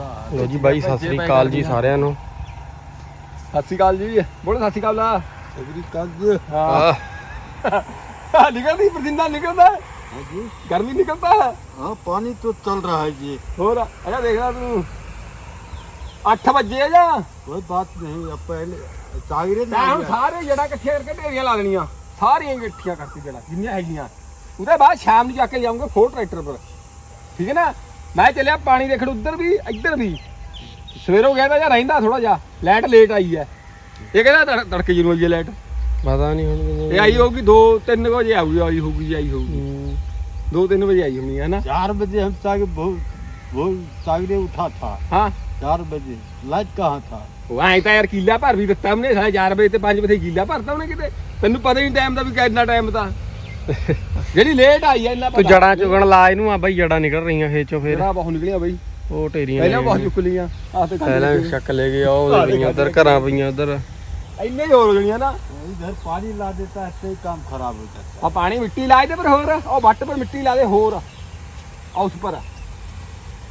ਲੋ ਜੀ ਬਾਈ ਸਤਿ ਸ੍ਰੀ ਅਕਾਲ ਜੀ ਸਾਰਿਆਂ ਨੂੰ ਸਤਿ ਸ਼੍ਰੀ ਅਕਾਲ ਜੀ ਬੋਲੇ ਸਤਿ ਸ਼੍ਰੀ ਅਕਾਲ ਲਾ अगली कागज ਹਾਂ ਆਹ, ਨਿਕਲਦੀ ਪਰਜਿੰਦਾ ਨਿਕਲਦਾ ਹੈ। हाँ जी ਗਰਮੀ ਨਿਕਲਦਾ ਹੈ हाँ पानी तो चल रहा है जी ਹੋਰ ਅਜਾ ਦੇਖਦਾ ਤੂੰ 8 ਵਜੇ ਆ ਜਾ कोई बात नहीं अब पहले सागरे ਮੈਂ ਹੁਣ ਸਾਰੇ ਜੜਾ ਇਕੱਠੇ ਕਰਕੇ ਢੇਰੀਆਂ ਲਾ ਦੇਣੀਆਂ ਸਾਰੀਆਂ ਇਕੱਠੀਆਂ ਕਰਕੇ ਜੜਾ ਜਿੰਨੀਆਂ ਹੈਗੀਆਂ ਉਹਦੇ ਬਾਅਦ ਸ਼ਾਮ ਨੂੰ ਜਾ ਕੇ ਜਾਊਂਗਾ ਫੋਰ ਟਰੈਕਟਰ ਪਰ ਠੀਕ ਹੈ ਨਾ ਮੈਂ ਚੱਲਿਆ ਪਾਣੀ ਦੇਖਣ ਉਧਰ ਵੀ ਇੱਧਰ ਵੀ ਸਵੇਰੋਂ ਗਿਆ ਤਾਂ ਜਾਂ ਰਹਿੰਦਾ ਥੋੜਾ ਜਿਹਾ ਲਾਈਟ ਲੇਟ ਆਈ ਹੈ ਇਹ ਕਹਿੰਦਾ ਤੜ- ਤੜਕੇ ਜਿਹਨੂੰ ਆਈ ਹੈ ਲਾਈਟ ਪਤਾ ਨਹੀਂ ਹੁਣ ਇਹ ਆਈ ਹੋਊਗੀ 2 3 ਵਜੇ ਆਊਗੀ ਆਈ ਹੋਊਗੀ ਜੀ ਆਈ ਹੋਊਗੀ ਹੂੰ। 2 3 ਵਜੇ ਆਈ ਹੋਣੀ ਹੈ ਨਾ चार बजे हम सागे बहुत बहुत सागरे उठा था ਹਾਂ चार बजे लाइट कहाँ था ਉਹ ਐਂ ਤਾਂ ਯਾਰ ਕੀਲਾ ਭਰ ਵੀ ਦਿੱਤਾ ਉਹਨੇ ਸਾਲੇ 4 ਵਜੇ ਤੇ 5 ਵਜੇ ਕੀਲਾ ਭਰਤਾ ਉਹਨੇ ਕਿਤੇ ਤੈਨੂੰ ਪਤਾ ਹੀ ਨਹੀਂ ਟਾਈਮ ਦਾ ਵੀ ਕਿੰਨਾ ਟਾਈਮ ਦਾ ਜਿਹੜੀ ਲੇਟ ਆਈ ਐ ਇੰਨਾ ਤੂੰ ਜੜਾਂ ਚੁਗਣ ਲਾ ਇਹਨੂੰ ਆ ਬਾਈ ਜੜਾਂ ਨਿਕਲ ਰਹੀਆਂ ਖੇਚੋਂ ਫੇਰ ਜਿਹੜਾ ਬਹੁਤ ਨਿਕਲੀਆਂ ਬਈ ਉਹ ਢੇਰੀਆਂ ਪਹਿਲਾਂ ਨੇ। ਬਹੁਤ ਚੁੱਕ ਲਈਆਂ ਆਹ ਤੇ ਪਹਿਲਾਂ ਵੀ ਸ਼ੱਕ ਲੈ ਗਏ ਉਹ ਪਈਆਂ ਉਧਰ ਘਰਾਂ ਪਈਆਂ ਉਧਰ ਇੰਨੇ ਹੀ ਹੋ ਜਣੀਆਂ ਨਾ इधर पानी ला देता है तो ही काम खराब हो जाता ਆ ਪਾਣੀ ਮਿੱਟੀ ਲਾ ਦੇ ਪਰ ਹੋਰ ਉਹ ਵੱਟ ਪਰ ਮਿੱਟੀ ਲਾ ਦੇ ਹੋਰ ਆ ਉਸ ਪਰ ਕਹੀ ਸਮਝਿਆ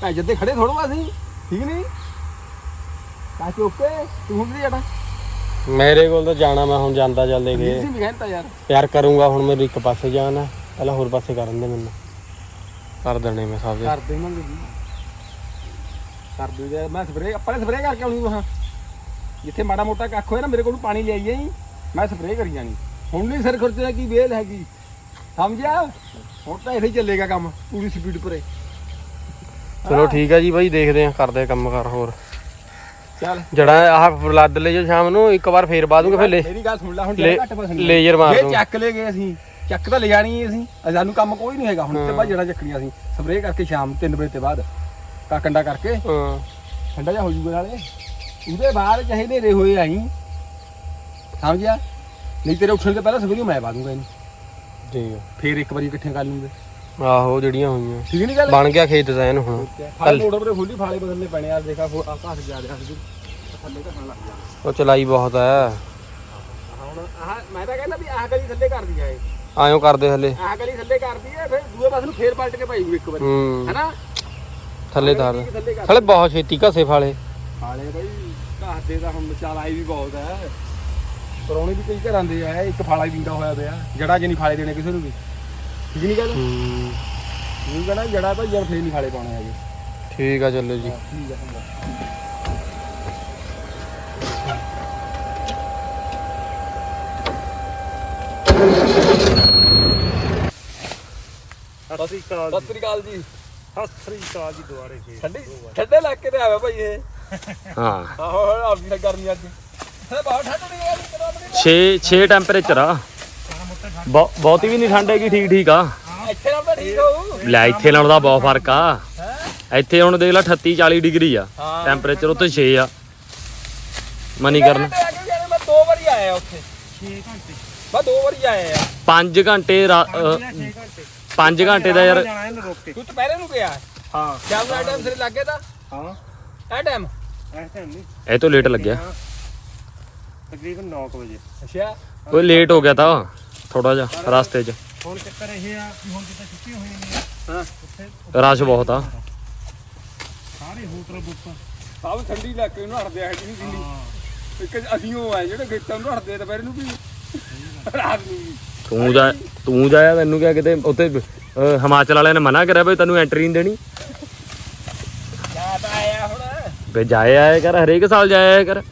ਭੈ ਜੱਦੇ ਖੜੇ ਥੋੜੋ ਅਸੀਂ ਠੀਕ ਨਹੀਂ? ਕਾ ਚੁੱਕੇ ਤੂੰ ਹੁਣ ਵੀ ਜੜਾ ਮੇਰੇ ਕੋਲ ਤਾਂ ਜਾਣਾ ਮੈਂ ਹੁਣ ਜਾਂਦਾ ਚੱਲ ਦੇ ਕੇ। ਸੀ ਵੀ ਕਹਿੰਦਾ ਯਾਰ। ਯਾਰ ਕਰੂੰਗਾ ਹੁਣ ਮੈਨੂੰ ਇੱਕ ਪਾਸੇ ਜਾਣਾ ਪਹਿਲਾਂ ਹੋਰ ਪਾਸੇ ਕਰਨ ਦੇ ਮੈਨੂੰ। ਕਰ ਦੇਣੇ ਮੈਂ ਸਭ ਦੇ। ਕਰ ਦੇਵਾਂਗੇ ਜੀ। ਕਰ ਦੂਗਾ ਮੈਂ ਸਪਰੇ ਆਪਾਂ ਨੇ ਸਪਰੇ ਕਰਕੇ ਆਉਣੀ ਵਹਾਂ ਜਿੱਥੇ ਮਾੜਾ ਮੋਟਾ ਕੱਖ ਹੋਇਆ ਨਾ ਮੇਰੇ ਕੋਲ ਪਾਣੀ ਲਿਆਈ ਜਾਈ ਮੈਂ ਸਪਰੇ ਕਰੀ ਜਾਣੀ। ਹੁਣ ਨਹੀਂ ਸਿਰ ਖਰਚੇ ਕੀ ਵੇਲ ਹੈਗੀ। ਸਮਝਿਆ? ਹੁਣ ਤਾਂ ਇੱਥੇ ਚੱਲੇਗਾ ਕੰਮ ਪੂਰੀ ਸਪੀਡ ਪਰੇ। ਚਲੋ ਠੀਕ ਹੈ ਜੀ ਬਾਈ ਦੇਖਦੇ ਆਂ ਕਰਦੇ ਆਂ ਕੰਮ ਕਰ ਹੋਰ। ਚੱਲ। ਜੜਾ ਆਹ ਲੱਦ ਲੈ ਜੋ ਸ਼ਾਮ ਨੂੰ ਇੱਕ ਵਾਰ ਫੇਰ ਪਾ ਦੂੰਗਾ ਫਿਰ ਲੈ ਮੇਰੀ ਗੱਲ ਸੁਣ ਲੈ ਹੁਣ ਜਿਹੜਾ ਘੱਟ ਪਸੰਦ ਲੇਜ਼ਰ ਮਾਰ ਜੇ ਦੂੰ ਚੱਕ ਲੈ ਗਏ ਅਸੀਂ ਚੱਕ ਤਾਂ ਲੈ ਜਾਣੀ ਹੈ ਅਸੀਂ ਸਾਨੂੰ ਕੰਮ ਕੋਈ ਨਹੀਂ ਹੈਗਾ ਹੁਣ ਤੇ ਬਾਅਦ ਜਿਹੜਾ ਚੱਕਣੀਆਂ ਅਸੀਂ। ਸਪਰੇ ਕਰਕੇ ਸ਼ਾਮ 3 ਵਜੇ ਤੋਂ ਬਾਅਦ ਕਾ ਕੰਡਾ ਕਰਕੇ। ਹਾਂ। ਠੰਡਾ ਜਿਹਾ ਹੋ ਜੂਗਾ ਨਾਲੇ। ਉਹਦੇ ਬਾਅਦ ਚਾਹੇ ਨੇਰੇ ਹੋਏ ਆਈ ਸਮਝਿਆ? ਨਹੀਂ ਤੇਰੇ ਉੱਠਣ ਤੋਂ ਪਹਿਲਾਂ ਸਵੇਰੇ ਮੈਂ ਪਾ ਦੂੰਗਾ ਇਹਨੂੰ। ਠੀਕ ਫੇਰ ਇੱਕ ਵਾਰੀ ਇਕੱਠੀਆਂ ਕਰ ਲੂੰਗੇ। ਆਹੋ ਜਿਹੜੀਆਂ ਹੋਈਆਂ। ਠੀਕ ਨਹੀਂ ਗੱਲ? ਬਣ ਗਿਆ ਖੇਤ ਦਾ ਇਹਨੂੰ ਹੁਣ। ਫਾਲੇ ਮੋਟਰ ਪਰ ਖੁੱਲੀ ਫਾਲੇ ਬਦਲਨੇ ਪੈਣੇ ਆ ਦੇਖਾ ਆ ਘਾਸ ਜਾ ਰਿਹਾ ਸੀ। ਥੱਲੇ ਘਟਣ ਲੱਗ ਗਿਆ। ਉਹ ਚਲਾਈ ਬਹੁਤ ਹੈ ਹੁਣ ਆਹ ਮੈਂ ਤਾਂ ਕਹਿੰਦਾ ਵੀ ਆਹ ਗਲੀ ਥੱਲੇ ਕਰ ਦਿਆ ਏ ਆਇਓ ਕਰਦੇ ਹਲੇ ਆਹ ਗਲੀ ਥੱਲੇ ਕਰਦੀ ਏ ਫਿਰ ਦੂਏ ਪਾਸੇ ਨੂੰ ਫੇਰ ਪਲਟ ਕੇ ਪਾਈ ਇੱਕ ਵਾਰੀ। ਹੈਨਾ? ਥੱਲੇ ਤਾਰ। ਥੱਲੇ ਬਹੁਤ ਛੇਤੀ ਘਸੇ ਫਾਲੇ। ਫਾਲੇ ਬਈ ਘਾਸ ਦੇ ਤਾਂ ਹੁਣ ਚਾਲ ਆਈ ਵੀ ਬਹੁਤ ਹੈ ਪਰੌਣੇ ਵੀ ਕਈ ਘਰਾਂ ਦੇ ਆ ਇੱਕ ਫਾਲਾ ਹੀ ਵਿੰਗਾ ਹੋਇਆ ਪਿਆ। ਜੜਾ ਜੇ ਨਹੀਂ ਫਾਲੇ ਦੇਣੇ ਕਿਸੇ ਨੂੰ ਵੀ। ਠੀਕ ਨਹੀਂ ਗੱਲ ਹੂੰ ਇਹ ਕਹਣਾ ਜੜਾ ਤਾਂ ਯਾਰ ਫੇਰ ਨਹੀਂ ਖਾਲੇ ਪਾਉਣੇ ਹੈਗੇ ਠੀਕ ਆ ਚੱਲੋ ਜੀ ਠੀਕ ਆ ਸਤਿ ਸ੍ਰੀ ਅਕਾਲ ਸਤਿ ਸ੍ਰੀ ਅਕਾਲ ਜੀ ਸਤਿ ਸ੍ਰੀ ਅਕਾਲ ਜੀ ਦੁਆਰੇ ਫੇਰ ਠੰਡੇ ਠੰਡੇ ਇਲਾਕੇ ਤੇ ਆਵੇ ਭਾਈ ਇਹ ਹਾਂ ਆਹੋ ਆਹ ਗਰਮੀ ਅੱਜ ਇਹ ਬਹੁਤ ਠੰਡ ਨਹੀਂ ਆ 6 6 ਟੈਂਪਰੇਚਰ ਆ ਬਹੁ- ਬਹੁਤੀ ਵੀ ਨਹੀਂ ਠੰਡ ਹੈਗੀ ਠੀਕ ਠੀਕ ਆ। ਇੱਥੇ ਨਾਲ ਤਾਂ ਠੀਕ ਹੋਊ। ਲੈ ਇੱਥੇ ਨਾਲੋਂ ਦਾ ਬਹੁਤ ਫ਼ਰਕ ਆ। ਇੱਥੇ ਹੁਣ ਦੇਖ ਲੈ 38 40 ਡਿਗਰੀ ਆ। ਹਾਂ। ਟੈਂਪਰੇਚਰ ਉੱਤੇ 6 ਆ। ਮਨੀ ਕਰਨ। ਮੈਂ ਦੋ ਵਾਰੀ ਆਇਆ ਉੱਥੇ। 6 ਘੰਟੇ ਮੈਂ ਦੋ ਵਾਰੀ ਆਇਆ ਆ। 5 ਘੰਟੇ 5 ਘੰਟੇ। ਦਾ ਯਾਰ ਜਾਣਾ ਇਹਨੂੰ ਰੋਕ ਕੇ। ਤੂੰ ਦੁਪਹਿਰੇ ਨੂੰ ਗਿਆ? ਹਾਂ। ਸ਼ਾਮ ਦਾ ਟਾਈਮ ਸਿਰ ਲੱਗੇ ਤਾਂ? ਹਾਂ। ਇਹ ਟਾਈਮ ਐਸੇ ਨਹੀਂ। ਇਹ ਤੋਂ ਲੇਟ ਲੱਗਿਆ। ਤਕਰੀਬਨ 9 ਵਜੇ। ਅੱਛਾ। ਕੋਈ ਲੇਟ ਹੋ ਗਿਆ ਤਾਂ। ਥੋੜਾ ਜਿਹਾ ਰਸਤੇ 'ਚ। ਹੁਣ ਚੱਕਰ ਇਹ ਆ ਕਿ ਹੁਣ ਜਿੱਥੇ ਛੁੱਟੀ ਹੋਈ ਨਹੀਂ ਹਾਂ। ਉੱਥੇ ਰਸ਼ ਬਹੁਤ ਆ। ਸਾਰੇ ਹੋਟਲ ਬੁੱਕ ਸਭ ਠੰਡੀ ਇਲਾਕੇ ਨੂੰ ਹਟਦੇ ਆ ਕਿ ਨਹੀਂ ਦਿੰਦੀ ਇੱਕ ਅਸੀਂ ਉਹ ਆਏ ਜਿਹੜੇ ਖੇਤਾਂ ਨੂੰ ਹਟਦੇ ਆ ਦੁਪਹਿਰ ਨੂੰ ਵੀ। ਰਾਤ ਨੂੰ ਵੀ। ਤੂੰ ਜਾ ਤੂੰ ਜਾਇਆ ਤੈਨੂੰ ਕਿਹਾ ਕਿਤੇ ਉੱਥੇ ਅਹ, ਹਿਮਾਚਲ ਵਾਲਿਆਂ ਨੇ ਮਨਾ ਕਰਿਆ ਬਈ ਤੈਨੂੰ ਐਂਟਰੀ ਨਹੀਂ ਦੇਣੀ। ਜਾ ਤਾਂ ਆਇਆ ਹੁਣ। ਵੇ ਜਾਏ ਆਇਆ ਕਰ ਹਰੇਕ ਸਾਲ ਜਾਇਆ ਆਇਆ ਕਰ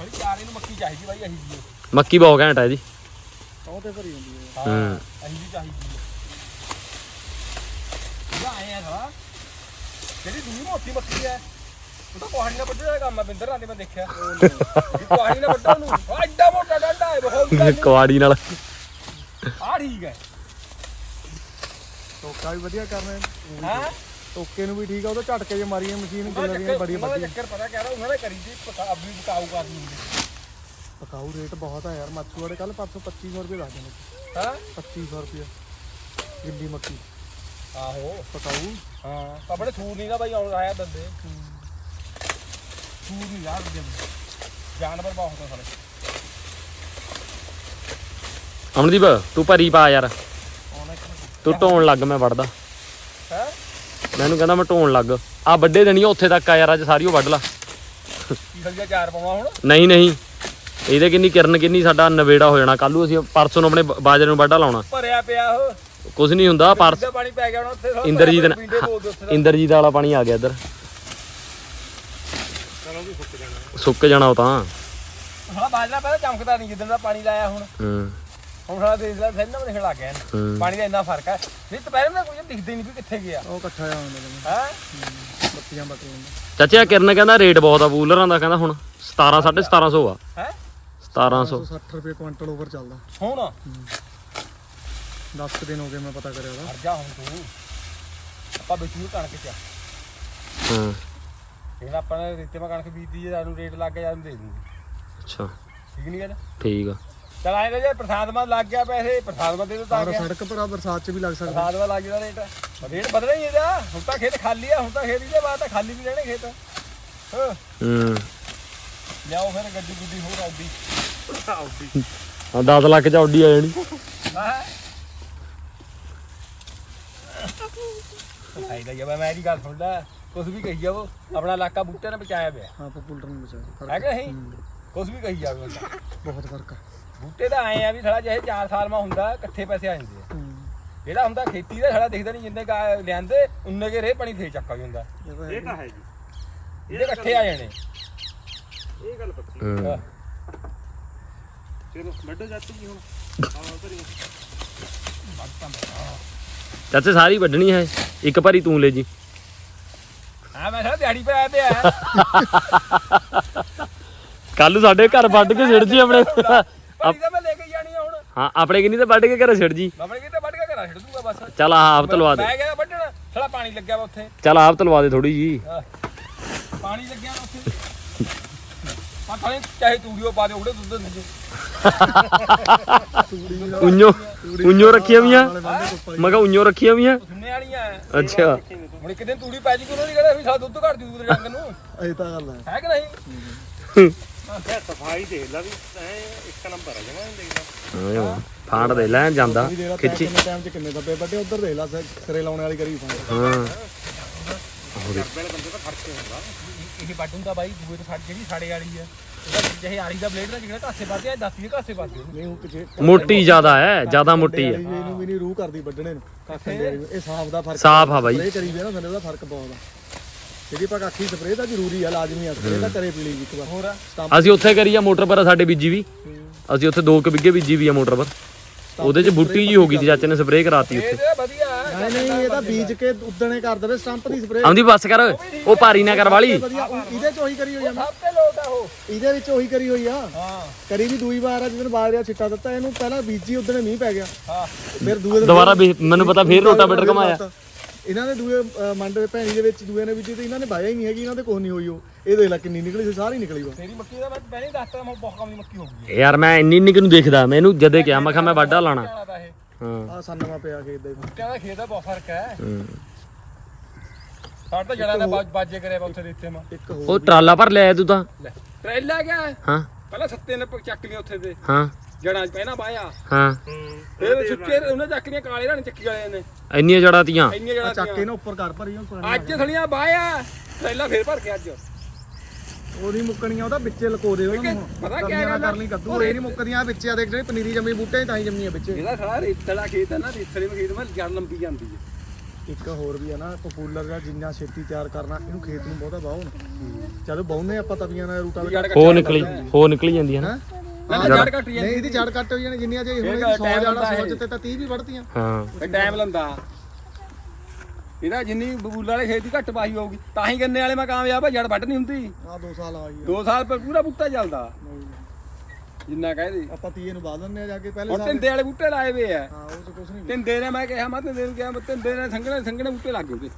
ਹਣੀ ਚਾਰੇ ਨੂੰ ਮੱਕੀ ਚਾਹੀਦੀ ਬਾਈ ਅਸੀਂ ਜੀ ਮੱਕੀ ਬਹੁਤ ਘੈਂਟ ਹੈ ਜੀ ਉਹ ਤੇ ਭਰੀ ਹੁੰਦੀ ਹੈ। ਹੂੰ। ਅਸੀਂ ਵੀ ਚਾਹੀਦੀ ਹੈ। ਇਹਦਾ ਆਏ ਆ ਥੋੜਾ ਜਿਹੜੀ ਦੂਜੀ ਮੋਟੀ ਮੱਕੀ ਹੈ ਉਹ ਤਾਂ ਪਹਾੜੀ ਨਾਲ ਕੰਮ ਆ ਬਿੰਦਰ ਨਾਲ ਮੈਂ ਦੇਖਿਆ। ਪਹਾੜੀ ਨਾਲ ਵੱਢਣ ਨੂੰ ਆਹ ਐਡਾ ਮੋਟਾ ਡੰਡਾ ਹੈ ਬਹੁਤ ਕੁਆੜੀ ਨਾਲ। ਆ ਠੀਕ ਹੈ। ਟੋਕਾ ਵੀ ਵਧੀਆ ਕਰਨਾ ਹਾਂ। ਟੋਕੇ ਨੂੰ ਵੀ ਠੀਕ ਆ ਉਹਦਾ ਝਟਕੇ ਜੇ ਮਾਰੀਆਂ ਮਸ਼ੀਨ ਚੱਕਰ ਬੜੀ ਵੱਡੀ ਚੱਕਰ ਪਤਾ ਕਹਿ ਰਿਹਾ ਉਹਨਾਂ ਨੇ ਕਰੀ ਸੀ ਵੀ ਬਕਾਊ ਕਰਨੀ ਹੁੰਦੀ ਪਕਾਊ ਰੇਟ ਬਹੁਤ ਆ ਯਾਰ ਮਾਛੂ ਵਾਲੇ ਕੱਲ 52500 ਰੁਪਏ ਦੱਸਦੇ ਨੇ ਹਾਂ? 2500 ਰੁਪਏ। ਗਿੱਲੀ ਮੱਕੀ। ਆਹੋ। ਪਕਾਊ? ਹਾਂ ਆਪਣੇ ਸੂਰ ਨਹੀਂ ਨਾ ਬਾਈ ਆਉਣ ਆਇਆ ਬੰਦੇ। ਸੂਰ ਨਹੀਂ ਯਾਰ ਦੇ ਜਾਨਵਰ ਬਹੁਤ ਆ ਸਾਲੇ ਅਮਨਦੀਪ ਤੂੰ ਭਰੀ ਪਾ ਯਾਰ। ਤੂੰ ਢੋਣ ਲੱਗ ਮੈਂ ਵੜਦਾ। ਹੈ? ਮੈਨੂੰ ਕਹਿੰਦਾ ਮੈਂ ਢੋਣ ਲੱਗ। ਆ ਵੱਡੇ ਦੇਣੀ ਉੱਥੇ ਤੱਕ ਆ ਯਾਰ ਅੱਜ ਸਾਰੀ ਉਹ ਵੱਢ ਲਾ। ਕੀ ਖਲੀਆ ਚਾਰ ਪਾਵਾਂ ਹੁਣ? ਨਹੀਂ ਨਹੀਂ। ਇਹਦੇ ਕਿੰਨੀ ਕਿਰਨ ਕਿੰਨੀ ਸਾਡਾ ਨਵੇੜਾ ਹੋ ਜਾਣਾ। ਕੱਲੂ ਅਸੀਂ ਪਰਸੋਂ ਨੂੰ ਆਪਣੇ ਬਾਜਰੇ ਨੂੰ ਵੱਢਾ ਲਾਉਣਾ। ਭਰਿਆ ਪਿਆ ਉਹ। ਕੁਝ ਨਹੀਂ ਹੁੰਦਾ ਪਰਸ ਪਾਣੀ ਪੈ ਗਿਆ ਹੁਣ ਉੱਥੇ ਸਾਲਾ ਇੰਦਰਜੀਤ ਨੇ- ਵਾਲਾ ਪਾਣੀ ਆ ਗਿਆ ਇੱਧਰ। ਸੁੱਕ ਜਾਣਾ। ਉਹ ਤਾਂ। ਸਾਲਾ ਬਾਜਰਾ ਪਹਿਲਾਂ ਚਮਕਦਾ ਨਹੀਂ ਜਿੱਦਣ ਦਾ ਪਾਣੀ ਲਾਇਆ ਹੁਣ। ਹੂੰ। ਹੁਣ ਸਾਲਾ ਦੇਖ ਲੈ ਫਿਰ ਨਾ ਦਿਖਣ ਲੱਗ ਗਿਆ। ਹੂੰ। ਪਾਣੀ ਦਾ ਇੰਨਾ ਫ਼ਰਕ ਹੈ ਨਹੀਂ ਦੁਪਹਿਰ ਨੂੰ ਕੋਈ ਦਿਖਦੇ ਨਹੀਂ ਵੀ ਕਿੱਥੇ ਗਿਆ। ਉਹ ਇਕੱਠਾ ਆ ਹੁੰਦਾ ਹੈ? ਬੱਤੀਆਂ ਬੱਤ ਹੁੰਦਾ ਚਾਚਾ ਕਿਰਨ ਕਹਿੰਦਾ ਰੇਟ ਬਹੁਤ ਆ ਬੂਲਰਾਂ ਦਾ ਕਹਿੰਦਾ ਹੁਣ 17 1750 ਆ। ਹੈ? 1700 160 ਰੁਪਏ ਕੁਇੰਟਲ ਓਵਰ ਚੱਲਦਾ। ਹੁਣ 10 ਦਿਨ ਹੋ ਗਏ ਮੈਂ ਪਤਾ ਕਰਿਆ ਉਹਦਾ। ਜਾ ਹੁਣ ਤੂੰ। ਆਪਾਂ ਵਿੱਚ ਨੂੰ ਕਣਕ ਚ ਹਾਂ। ਇਹ ਆਪਾਂ ਨੇ ਰੇਤੇ ਮਾ ਕਣਕ ਬੀਜਦੀ ਜੇ ਸਾਨੂੰ ਰੇਟ ਲੱਗ ਗਿਆ ਸਾਨੂੰ ਦੇ ਦੂੰਗੀ ਅੱਛਾ। ਠੀਕ ਨਹੀਂ ਗੱਲ? ਠੀਕ ਆ। ਚਲ ਆਏ ਜੇ ਪ੍ਰਸਾਦ ਮਾ ਲੱਗ ਗਿਆ ਪੈਸੇ ਪ੍ਰਸਾਦ ਮਾ ਦੇ ਔਰ ਗਿਆ ਸੜਕ ਪਰ ਆ ਬਰਸਾਤ 'ਚ ਵੀ ਲੱਗ ਸਕਦਾ। ਪ੍ਰਸਾਦ ਮਾ ਲੱਗ ਗਿਆ ਰੇਟ। ਰੇਟ ਬਦਲਣਾ ਹੀ ਇਹਦਾ। ਹੁਣ ਤਾਂ ਖੇਤ ਖਾਲੀ ਆ ਹੁਣ ਤਾਂ ਖੇਤ ਦੇ ਬਾਅਦ ਤਾਂ ਖਾਲੀ ਵੀ ਰਹਿਣੇ ਖੇਤ। ਹਾਂ। ਹੂੰ। ਲਿਆਓ ਫਿਰ ਗੱਡੀ ਗੁੱਡੀ ਹੋਰ ਆਉਦੀ। ਆਉਦੀ ਆ 10 ਲੱਖ ਚ ਆਡੀ ਆ ਜਾਣੀ। ਹਾਂ ਫਾਇਦਾ ਹੀ ਆ ਮੈਂ ਇਹਦੀ ਗੱਲ ਸੁਣ ਲੈ ਕੁਝ ਵੀ ਕਹੀ ਜਾਵੋ ਆਪਣਾ ਇਲਾਕਾ ਬੂਟੇ ਨੇ ਬਚਾਇਆ ਪਿਆ। ਹਾਂ ਪਪੂਲਰ ਨੂੰ ਬਚਾ ਹੈ ਕਿ ਨਹੀਂ? ਕੁਝ ਵੀ ਕਹੀ ਜਾਵੇ ਬਹੁਤ ਫ਼ਰਕ ਆ। ਬੂਟੇ ਤਾਂ ਆਏ ਆ ਵੀ ਸਾਲਾ ਜਿਹੇ 4 ਸਾਲ ਮਾ ਹੁੰਦਾ ਇਕੱਠੇ ਪੈਸੇ ਆ ਜਾਂਦੇ ਆ। ਜਿਹੜਾ ਹੁੰਦਾ ਖੇਤੀ ਦਾ ਸਾਲਾ ਦਿਖਦਾ ਨਹੀਂ ਜਿੰਨੇ ਕਾ ਲਿਆਂਦੇ ਉਨੇ ਕੇ ਰੇ ਪਾਣੀ ਫੇਰ ਚੱਕਾ ਵੀ ਹੁੰਦਾ ਇਹ ਤਾਂ ਹੈ ਜੀ। ਇਹਦੇ ਇਕੱਠੇ ਆ ਜਾਣੇ। ਇਹ ਗੱਲ ਪੱਕੀ। ਹੂੰ। ਵੱਡੋ ਜਾਤੀ ਜੀ ਹੁਣ। ਆਹ ਕਰੀ ਚਾਚੇ ਸਾਰੀ ਵੱਢਣੀ ਹੈ। ਇੱਕ ਭਰੀ ਤੂੰ ਲੈ ਜੀ। ਹਾਂ ਮੈਂ ਸਾਲਾ ਦਿਹਾੜੀ ਪੈ ਆਇਆ ਪਿਆ ਕੱਲ ਨੂੰ ਸਾਡੇ ਘਰ ਵੱਢ ਕੇ ਸਿੜ ਜੀ ਆਪਣੇ। ਪਾਣੀ ਤਾਂ ਮੈਂ ਲੈ ਕੇ ਜਾਣੀ ਆ ਹੁਣ। ਹਾਂ ਆਪਣੇ ਕਿੰਨੀ ਤੇ ਵੱਢ ਕੇ ਘਰੇ ਸਿੜ ਜੀ। ਬਾਬਾ ਕਿਤੇ ਵੱਢ ਕੇ ਘਰਾਂ ਛੱਡ ਦੂੰਗਾ ਬਸ। ਚੱਲ ਆ ਆਪ ਤਲਵਾ ਦੇ। ਮੈਂ ਗਿਆ ਵੱਢਣ ਸਾਲਾ ਪਾਣੀ ਲੱਗਿਆ ਵਾ ਉੱਥੇ। ਚੱਲ ਆਪ ਤਲਵਾ ਦੇ ਥੋੜੀ ਜੀ। ਆਹ, ਪਾਣੀ ਲੱਗਿਆ ਵਾ ਉੱਥੇ ਖਾਣੇ ਚਾਹੇ ਤੂੜੀਓ ਪਾ ਦੇ ਉਹਦੇ ਦੁੱਧ ਦੇ ਦਿੰਦੇ ਉਈਓ ਉਈਓ ਰੱਖੀਆਂ ਵੀਆਂ ਮੈਂ ਕਿਹਾ ਉਈਓ ਰੱਖੀਆਂ ਵੀਆਂ ਸੁਣਨੇ ਵਾਲੀਆਂ ਅੱਛਾ। ਹੁਣ ਇੱਕ ਦਿਨ ਤੂੜੀ ਪੈ ਜੀ ਉਹਨਾਂ ਦੀ ਕਹਿੰਦਾ ਵੀ ਸਾਡਾ ਦੁੱਧ ਘੱਟ ਜੂ ਤੇਰੇ ਡੰਗ ਨੂੰ। ਇਹ ਤਾਂ ਗੱਲ ਹੈ। ਹੈ ਕਿ ਨਹੀਂ? ਇਹ ਸਫ਼ਾਈ ਦੇਖ ਲੈ ਵੀ ਐ ਇੱਕ ਨੰਬਰ ਆ ਜਮਾ ਨਹੀਂ ਦੇਖਦਾ ਓਏ ਹੋਏ, ਦੇ ਲੈ ਜਾਂਦਾ। ਖਿੱਚੀ। ਕਿੰਨੇ ਟਾਈਮ ਚ ਕਿੰਨੇ ਦੱਬੇ ਵੱਡੇ ਉਧਰ ਦੇਖ ਲੈ ਸ- ਸਿਰੇ ਲਾਉਣ ਵਾਲੀ ਕਰੀ ਕਰਦੇ ਵਾਲੇ ਬੰਦੇ ਤਾਂ ਖਰਚੇ ਹੁੰਦਾ। ਇਹ ਵੱਢ ਹੁੰਦਾ ਬਾਈ ਦੂਏ ਤੋਂ ਸਾਡੀ ਜਿਹੜੀ ਸਾੜੇ ਵਾਲੀ ਆ। ਉਹਦਾ ਜਿਹੇ ਆਰੀ ਦਾ ਬਲੇਡ ਦਾ ਜਿਹੜਾ ਘਾਸੇ ਵੱਧਦੇ ਆ ਦੱਸ ਵੀ ਘਾਸੇ ਵੱਧਦੇ ਨਹੀਂ ਹੁਣ ਪਿਛੇ ਮੋਟੀ ਜ਼ਿਆਦਾ ਹੈ ਜ਼ਿਆਦਾ ਮੋਟੀ ਹੈ। ਇਹਨੂੰ ਵੀ ਨਹੀਂ ਰੂਹ ਕਰਦੀ ਵੱਢਣੇ ਨੂੰ। ਕਾਖਾਂ ਦੇ ਇਹ ਸਾਫ਼ ਦਾ ਫ਼ਰਕ ਸਾਫ਼ ਆ ਬਾਈ। ਸਪਰੇ ਕਰੀ ਦੇ ਨਾ ਥੱਲੇ ਉਹਦਾ ਫ਼ਰਕ ਬਹੁਤ ਆ ਜਿਹੜੀ ਆਪਾਂ ਕਾਖੀ ਸਪਰੇ ਤਾਂ ਜ਼ਰੂਰੀ ਆ ਲਾਜ਼ਮੀ ਆ। ਸਪਰੇ ਤਾਂ ਕਰੇ ਪੀਲੀ ਇੱਕ ਵਾਰ। ਹੋਰ? ਸਟੰਪ ਅਸੀਂ ਉੱਥੇ ਕਰੀ ਆ ਮੋਟਰ ਪਰ ਸਾਡੇ ਬੀਜੀ ਵੀ। ਅਸੀਂ ਉੱਥੇ 2 ਕੁ ਬਿੱਗੇ ਬੀਜੀ ਵੀ ਆ ਮੋਟਰ ਪਰ। ਉਹਦੇ ਚ ਬੁੱਟੀ ਜੀ ਹੋ ਗਈ ਸੀ ਚਾਚੇ ਨੇ ਸਪਰੇਅ ਕਰਾਤੀ ਉੱਥੇ। ਨਹੀਂ ਨਹੀਂ ਇਹ ਤਾਂ ਬੀਜ ਕੇ ਉਦਣੇ ਕਰ ਦੇਵੇ ਸਟੰਪ ਦੀ ਸਪਰੇ ਆਉਂਦੀ ਬੱਸ ਕਰ ਉਹ ਭਾਰੀ ਨਾ ਕਰ ਵਾਲੀ। ਵਧੀਆ ਉਹ- ਇਹਦੇ ਚ ਉਹੀ ਕਰੀ ਹੋਈ ਆ ਮੈਂ। ਸਭ ਤੇ ਲੋਟ ਆ ਉਹ। ਇਹਦੇ ਵਿੱਚ ਉਹੀ ਕਰੀ ਹੋਈ ਆ। ਹਾਂ। ਕਰੀ ਵੀ ਦੂਈ ਵਾਰ ਆ ਜਦੋਂ ਬਾਜਰਿਆ ਛਿੱਟਾ ਦਿੱਤਾ ਇਹਨੂੰ ਪਹਿਲਾਂ ਬੀਜੀ ਉਦਣੇ ਮੀਂਹ ਪੈ ਗਿਆ। ਹਾਂ। ਫਿਰ ਦੂਏ ਦਿਨ ਦੁਬਾਰਾ ਵੀ- ਮੈਨੂੰ ਪਤਾ ਫੇਰ ਰੋਟਾਵੇਟਰ ਘਮਾਇਆ। ਇਹਨਾਂ ਨੇ ਦੂਏ ਅ, ਮੰਡ ਦੇ ਭੈਣੀ ਦੇ ਵਿੱਚ ਦੂਏ ਨੇ ਬੀਜੀ ਤੇ ਇਹਨਾਂ ਨੇ ਬਾਇਆ ਹੀ ਨਹੀਂ ਹੈਗੀ ਇਹਨਾਂ ਦੇ ਕੁਛ ਨਹੀਂ ਹੋਈ ਉਹ। ਇਹ ਦੇਖ ਲੈ ਕਿੰਨੀ ਨਿਕਲੀ ਸੀ ਸਾਰੀ ਨਿਕਲੀ ਵਾ। ਤੇਰੀ ਮੱਕੀ ਦਾ ਮੈਂ ਪਹਿਲੇ ਹੀ ਦੱਸਤਾ ਮੈਂ ਬਹੁਤ ਕੰਮ ਦੀ ਮੱਕੀ ਹੋ ਗਈ ਯਾਰ ਮੈਂ ਇੰਨੀ ਇੰਨੀ ਕੁ ਨੂੰ ਦੇਖਦਾ ਮੈਨੂੰ ਜਦੇ ਕਿਹਾ ਮੈਂ ਕਿਹਾ ਮੈਂ ਵਾਢਾ ਲਾਣਾ। ਜਾਣਾ ਤਾਂ ਇਹ? ਹਾਂ। ਆ ਸੰਨਵਾ ਪਿਆ ਕੇ ਇਦਾਂ ਹੀ ਕਹਿੰਦਾ ਖੇਤ ਦਾ ਬਹੁਤ ਫ਼ਰਕ ਹੈ। ਹੂੰ। ਸਾਡਾ ਤਾਂ ਜੜਾ ਦਾ ਬਾਜ- ਬਾਜੇ ਕਰਿਆ ਵਾ ਉੱਥੇ ਦੇ ਇੱਥੇ ਮਾ। ਇੱਕ ਹੋਰ ਉਹ ਟਰਾਲਾ ਭਰ ਲਿਆ ਤੂੰ ਤਾਂ। ਲੈ। ਟ੍ਰੇਲਾ ਗਿਆ ਹਾਂ। ਪਹਿਲਾਂ ਸੱਤੇ ਨੇ ਪ- ਚੱਕ ਲਿਆ ਉੱਥੇ ਤੇ ਹਾਂ। ਜੜਾਂ 'ਚ ਪਹਿਲਾਂ ਬਾਇਆ। ਹਾਂ। ਫਿਰ ਸੁੱਕੇ ਉਹਨੇ ਚੱਕ ਲਿਆ ਕਾਲੇ ਰਾਣੇ ਚੱਕੀ ਵਾਲਿਆਂ ਨੇ। ਇੰਨੀਆਂ ਜੜਾਂ ਤੀਆਂ। ਇੰਨੀਆਂ ਜੜਾਂ ਚੱਕ ਕੇ। ਨਾ ਉੱਪਰ ਕਰ ਭਰੀ ਉਹ ਅੱਜ ਥੜੀਆਂ ਬਾਇਆ। ਟ੍ਰੇਲਾ ਫੇਰ ਭਰ ਕੇ ਅੱਜ। ਉਹਦੀ ਮੁੱਕਣੀਆਂ ਉਹਦਾ ਵਿੱਚੇ ਲਕੋ ਦੇ ਉਹਨਾਂ ਨੂੰ। ਪਤਾ ਨਾ ਗੱਲ ਆ? ਕਰਨੀ ਕੱਦੂ ਇਹ ਨਹੀਂ ਮੁੱਕਦੀਆਂ ਵਿੱਚੇ ਆ ਦੇਖ ਜਿਹੜੀ ਪਨੀਰੀ ਜੰਮੀ ਬੂਟੇ ਤਾਂ ਹੀ ਜੰਮੀ ਆ ਵਿੱਚੇ। ਇਹਦਾ ਸਾਰਾ ਰੇਤਲਾ ਖੇਤ ਹੈ ਨਾ ਰੇਤਲੇ ਖੇਤ ਮੈਂ ਜੜ ਲੰਬੀ ਜਾਂਦੀ ਹੈ। ਇੱਕ ਹੋਰ ਵੀ ਆ ਨਾ ਪਪੂਲਰ ਦਾ ਜਿੰਨਾ ਛੇਤੀ ਤਿਆਰ ਕਰਨਾ ਇਹਨੂੰ ਖੇਤ ਨੂੰ ਬਹੁਤਾ ਬਾਹੋ ਨਾ। ਜਦੋਂ ਬਾਹੁਨੇ ਆਪਾਂ ਤਵੀਆਂ ਨਾਲ ਰੂਟਾ ਹੋ ਨਿਕਲੀ ਹੋ। ਨਿਕਲੀ ਜਾਂਦੀ ਹੈ ਨਾ। ਨਾ ਜੜ ਘੱਟ ਨਹੀਂ ਜਾਂਦੀ ਇਹਦੀ ਜੜ ਕੱਟ ਹੋਈ ਜਾਣੀ ਜਿੰਨੀਆਂ ਜੇ ਹੁਣ ਇਹ 100 time ਜੜਾ ਹੁੰਦਾ 100 ਇਹ। ਚ ਤੇ ਤਾਂ 30 ਵੀ ਵੜਤੀਆਂ ਹਾਂ। ਫੇ ਟਾਈਮ ਲੰਦਾ। ਇਹਦਾ ਜਿੰਨੀ ਬਬੂਲਾ ਵਾਲੇ ਖੇਤ ਦੀ ਘੱਟ ਪਾਈ ਹੋਊਗੀ ਤਾਂ ਹੀ ਗੰਨੇ ਵਾਲੇ ਮੈਂ ਕਾਮਯਾਬ ਆ ਜੜ ਵੱਢ ਨਹੀਂ ਹੁੰਦੀ। ਆ 2 ਸਾਲ ਆ ਗਈ 2 ਸਾਲ ਪਰ ਪੂਰਾ ਬੂਟਾ ਚੱਲਦਾ। ਜਿੰਨਾ ਕਹਦੇ ਆਪਾਂ ਤੀਏ ਨੂੰ ਬਾਹ ਦਿੰਦੇ ਆ ਜਾ ਕੇ ਪਹਿਲੇ ਹੁਣ ਸਾਲ ਤਿੰਦੇ ਵਾਲੇ ਬੂਟੇ ਲਾਏ ਵੇ ਆ। ਹਾਂ ਉਹ ਕੁਝ ਨਹੀਂ। ਤਿੰਦੇ ਨੇ ਮੈਂ ਕਿਹਾ ਮੈਂ ਤਿੰਦੇ ਨੂੰ ਕਿਹਾ ਮੈਂ ਤਿੰਦੇ ਨੇ ਸੰਘਣੇ ਸੰਘਣੇ ਬੂਟੇ ਲੱਗ ਗਏ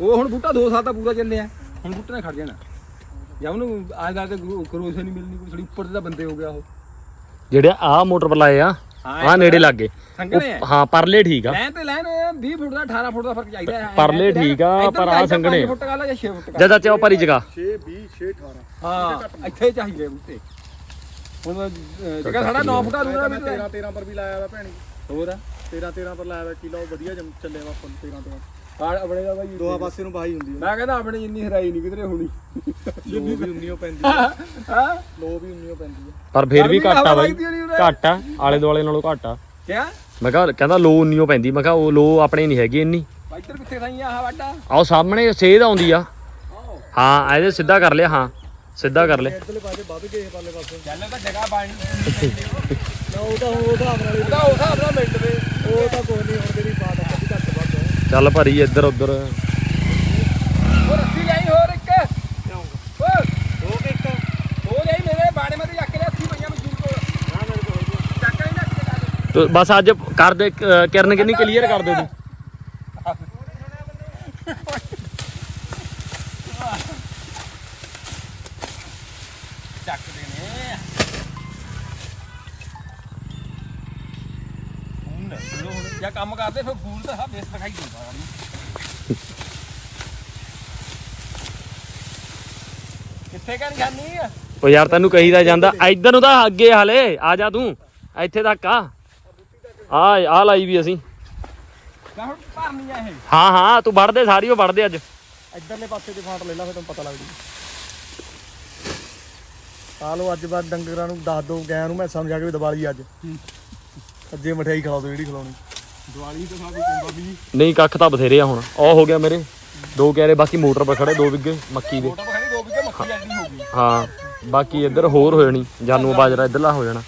ਉਹ ਹੁਣ ਬੂਟਾ 2 ਸਾਲ ਦਾ ਪੂਰਾ ਚੱਲਿਆ। ਹੁਣ ਬੂਟੇ ਨੇ ਖੜ ਜਾਣਾ। ਜਾਂ ਉਹਨੂੰ ਆਜ ਨਾਲ ਤੇ ਕਰੋਸ ਨਹੀਂ ਮਿਲਣੀ ਕੋਈ ਥੋੜੀ ਉੱਪਰ ਤੇ ਤਾਂ ਬੰਦੇ ਹੋ ਗਿਆ ਉਹ। ਜਿਹੜੇ ਆ ਮੋਟਰ ਪਰ ਲਾਏ ਆ ਆ ਨੇੜੇ ਲੱਗ। ਗਏ ਸੰਘਣੇ ਆ ਉਹ- ਹਾਂ। ਪਰਲੇ ਠੀਕ ਆ। ਲੈਣ ਤੇ ਲੈਣ 20 ਫੁੱਟ ਦਾ 18 ਫੁੱਟ ਦਾ ਫ਼ਰਕ ਚਾਹੀਦਾ ਹੈ। ਪਰਲੇ ਠੀਕ ਆ, ਪਰ ਆਹ ਸੰਘਣੇ। 5 ਫੁੱਟ ਗੱਲ ਜਾਂ 6 ਫੁੱਟ ਗੱਲ ਜਦ ਚਾਚਾ ਉਹ ਭਰੀ ਜਗਾ 6 20 6 18 ਹਾਂ ਇੱਥੇ ਚਾਹੀਦੇ ਬੂਟੇ। ਹੁਣ ਅਹ, ਸਾਡਾ 9 ਫੁੱਟਾ ਦੂਰਾ ਤਾਂ ਵੀ 13 13 ਪਰ ਵੀ ਲਾਇਆ ਵਾ ਭੈਣੀ। ਹੋਰ? 13 13 ਪਰ ਲਾਇਆ ਵਾ ਕਿਲੋ ਵਧੀਆ ਜਮ ਚੱਲੇ ਵਾ ਫੁੱਲ 13 13 ਆ ਆਪਣੇ ਦਾ ਬਾਈ ਦੋਆ ਪਾਸੇ ਨੂੰ ਬਾਹੀ ਹੁੰਦੀ ਹੈ ਮੈਂ ਕਹਿੰਦਾ ਆਪਣੇ ਜਿੰਨੀ ਹਰਾਈ ਨਹੀਂ ਕਿਧਰੇ ਹੋਣੀ। ਲੋ ਵੀ ਉੰਨੀਓ ਪੈਂਦੀ ਹੈ ਹਾਂ? ਲੋ ਵੀ ਉੰਨੀਓ ਪੈਂਦੀ ਹੈ ਪਰ ਫਿਰ ਵੀ ਘੱਟ ਬਾਈ। ਘੱਟ ਆ ਆਲੇ ਦੁਆਲੇ ਨਾਲੋਂ ਘੱਟ ਆ। ਕਿਆ? ਮੈਂ ਕਿਹਾ ਕਹਿੰਦਾ ਲੋ ਉਨੀਓ ਪੈਂਦੀ। ਮੈਂ ਕਿਹਾ ਉਹ ਲੋ ਆਪਣੇ ਨਹੀਂ ਹੈਗੀ ਇੰਨੀ। ਇੱਧਰ ਕਿੱਥੇ ਥਾਈ ਆ ਵਾਡਾ? ਆਓ ਸਾਹਮਣੇ ਸੇਧ ਆਉਂਦੀ ਆ। ਹਾਂ ਇਹਦੇ ਸਿੱਧਾ ਕਰ ਲਿਆ ਹਾਂ। ਸਿੱਧਾ ਕਰ ਲਿਆ। ਇੱਧਰਲੇ ਪਾਸੇ ਵੱਧ ਗਏ ਪਾਲੇ ਪਾਸੇ। ਚੱਲ ਤਾਂ ਜਗ੍ਹਾ ਬਾਣੀ ਨਾ ਉਹ ਤਾਂ ਉਹ ਹਿਸਾਬ ਨਾਲ ਹੀ- ਉਹਦਾ ਉਹ ਹਿਸਾਬ ਨਾਲ ਮਿੰਟ ਦੇ। ਉਹ ਤਾਂ ਕੋਈ ਨਹੀਂ ਹੁਣ ਤੇਰੀ ਬਾਤ ਹੈ ਚੱਲ ਭਰੀ ਇੱਧਰ ਉੱਧਰ। ਉਹ ਰੱਸੀ ਲਈ ਹੋਰ ਇੱਕ। ਹੋਰ। ਦੋ ਕਿ ਇੱਕ। ਉਹ ਲਈ ਮੇਰੇ ਬਾੜੇ ਮੇ ਚੱਕ ਲਿਆ ਅੱਥੀ ਪਈਆਂ ਮਜ਼ਦੂਰ ਕੋਲ। ਨਾ ਮੇਰੇ ਕੋਲ। ਹੈਗੀ ਚੱਕ ਲਈ ਨਾ ਅੱਗੇ ਲਾ ਦੇ। ਤੂੰ ਬਸ ਅੱਜ ਕਰ ਦੇ ਕਿਰਨ ਕਿੰਨੀ ਕਲੀਅਰ ਕਰ ਦੇ ਤੂੰ ਚੱਕ ਦੇ ਨੇ ਹੁਣ ਚਲੋ ਹੁਣ ਜਾਂ ਕੰਮ ਕਰਦੇ ਫਿਰ ਫੂਲ ਤਾਂ ਸਭ ਬੇਸ ਦਿਖਾਈ ਦਿੰਦਾ ਯਾਰ ਕਿੱਥੇ ਕਰ ਜਾਨੀ ਆ ਉਹ ਯਾਰ ਤੈਨੂੰ ਕਹੀਦਾ ਜਾਂਦਾ ਇੱਧਰ ਨੂੰ ਤਾਂ ਅੱਗੇ ਹਲੇ ਆ ਜਾ ਤੂੰ ਇੱਥੇ ਤੱਕ ਆ। ਆ ਆ ਲਾਈ ਵੀ ਅਸੀਂ। ਮੈਂ ਹੁਣ ਭਰਨੀ ਆ ਇਹ ਹਾਂ ਹਾਂ ਤੂੰ ਵੜਦੇ ਸਾਰੀ ਉਹ ਵੜਦੇ ਅੱਜ। ਇੱਧਰਲੇ ਪਾਸੇ ਤੇ ਫਾਟ ਲੈ ਲਾ ਫਿਰ ਤੁਹਾਨੂੰ ਪਤਾ ਲੱਗ ਜੂ ਆ ਲੋ ਅੱਜ ਬਾਅਦ ਡੰਗਰਾਂ ਨੂੰ ਦੱਸ ਦੋ ਗੈਂ ਨੂੰ ਮੈਂ ਸਮਝਾ ਕੇ ਵੀ ਦੀਵਾਲੀ ਅੱਜ। ਅੱਜੇ ਮਠਿਆਈ ਖਿਲਾਓ ਦੋ ਜਿਹੜੀ ਖਿਲਾਉਣੀ। ਦੀਵਾਲੀ ਤਾਂ ਸਾਡੀ ਚੰਗਾ ਵੀ ਨਹੀਂ ਕੱਖ ਤਾਂ ਬਥੇਰੇ ਆ ਹੁਣ। ਉਹ ਹੋ ਗਿਆ ਮੇਰੇ। ਦੋ ਕਹਿਰੇ ਬਾਕੀ ਮੋਟਰ ਪਰ ਖੜੇ ਦੋ ਵਿੱਗੇ ਮੱਕੀ ਦੇ। ਫੋਟੋ ਬਖੜੀ ਦੋ ਵਿਕੇ ਮੱਖੀ ਐਡੀ ਹੋ ਗਈ। ਹਾਂ। ਬਾਕੀ ਇੱਧਰ ਹੋਰ ਹੋ ਜਾਣੀ ਜਾਨੂ ਬਾਜਰਾ ਇੱਧਰਲਾ ਹੋ ਜਾਣਾ।